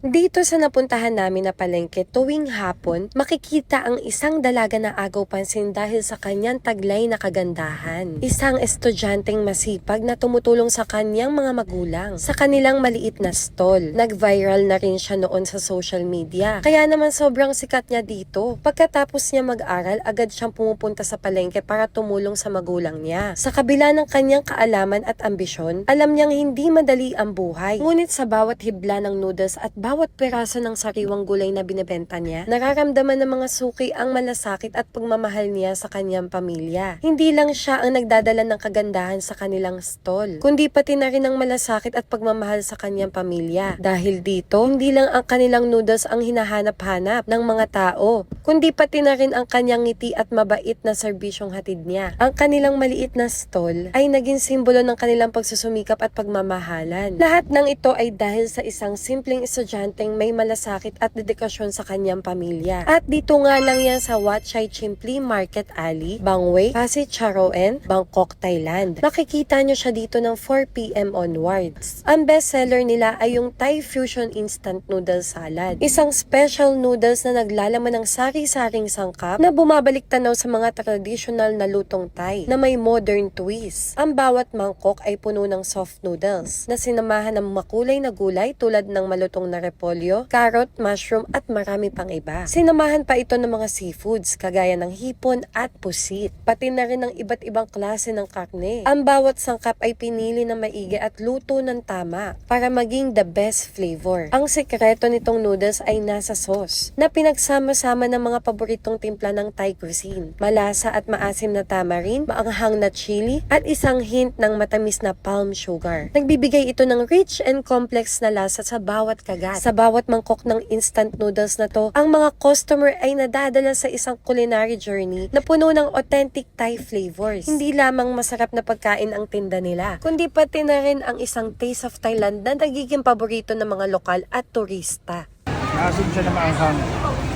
Dito sa napuntahan namin na palengke tuwing hapon, makikita ang isang dalaga na agaw pansin dahil sa kanyang taglay na kagandahan. Isang estudyanteng masipag na tumutulong sa kanyang mga magulang sa kanilang maliit na stall. Nag-viral na rin siya noon sa social media. Kaya naman sobrang sikat niya dito. Pagkatapos niya mag-aral, agad siyang pumupunta sa palengke para tumulong sa magulang niya. Sa kabila ng kanyang kaalaman at ambisyon, alam niyang hindi madali ang buhay. Ngunit sa bawat hibla ng noodles at bawat peraso ng sariwang gulay na binebenta niya, nararamdaman ng mga suki ang malasakit at pagmamahal niya sa kanyang pamilya. Hindi lang siya ang nagdadala ng kagandahan sa kanilang stall, kundi pati na rin ang malasakit at pagmamahal sa kanyang pamilya. Dahil dito, hindi lang ang kanilang noodles ang hinahanap-hanap ng mga tao, kundi pati na rin ang kanyang ngiti at mabait na serbisyong hatid niya. Ang kanilang maliit na stall ay naging simbolo ng kanilang pagsusumikap at pagmamahalan. Lahat ng ito ay dahil sa isang simpleng estudyanteng may malasakit at dedikasyon sa kanyang pamilya. At dito nga lang yan sa Wat Chai Chimpli Market Alley, Bangway, Pasig Charoen, Bangkok, Thailand. Makikita nyo siya dito ng 4pm onwards. Ang bestseller nila ay yung Thai Fusion Instant Noodle Salad. Isang special noodles na naglalaman ng sari-saring sangkap na bumabalik tanaw sa mga traditional na lutong Thai na may modern twist. Ang bawat mangkok ay puno ng soft noodles na sinamahan ng makulay na gulay tulad ng malutong na repolyo, carrot, mushroom at marami pang iba. Sinamahan pa ito ng mga seafoods kagaya ng hipon at pusit, pati na rin ng iba't ibang klase ng karne. Ang bawat sangkap ay pinili na maigi at luto ng tama para maging the best flavor. Ang sekreto nitong noodles ay nasa sauce na pinagsama-sama ng mga paboritong timpla ng Thai cuisine. Malasa at maasim na tamarind, maanghang na chili, at isang hint ng matamis na palm sugar. Nagbibigay ito ng rich and complex na lasa sa bawat kagat. Sa bawat mangkok ng instant noodles na to, ang mga customer ay nadadala sa isang culinary journey na puno ng authentic Thai flavors. Hindi lamang masarap na pagkain ang tinda nila, kundi pati na rin ang isang taste of Thailand na nagiging paborito ng mga lokal at turista. Maasim siya na maanghang.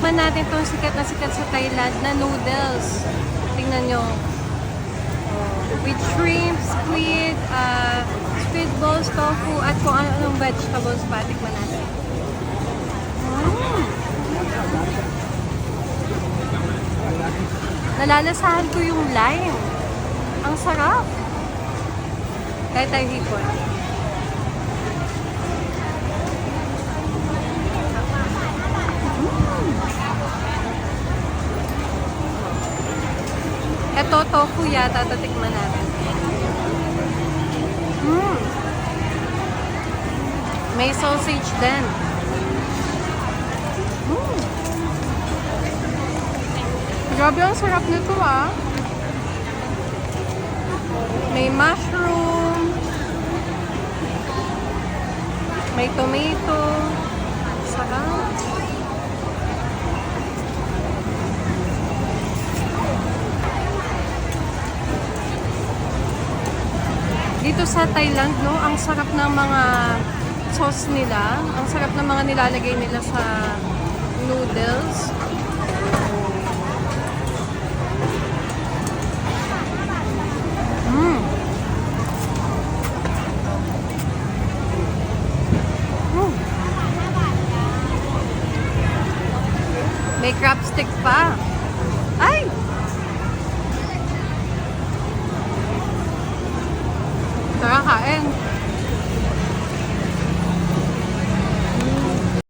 Man natin tong sikat na sikat sa Thailand na noodles. Tingnan nyo. With shrimp, squid, uh, squid balls, tofu, at kung ano-anong vegetables pa. Tikman natin. Mm. Nalalasahan ko yung lime. Ang sarap. Kahit tayo hipon. Ito, tofu yata. Tatikman natin. Mm. May sausage din. Mm. Grabe ang sarap nito ah. May mushroom. May tomato. Sarap. Dito sa Thailand, no, ang sarap ng mga sauce nila. Ang sarap ng mga nilalagay nila sa noodles. Mm. Mm. May crab stick pa.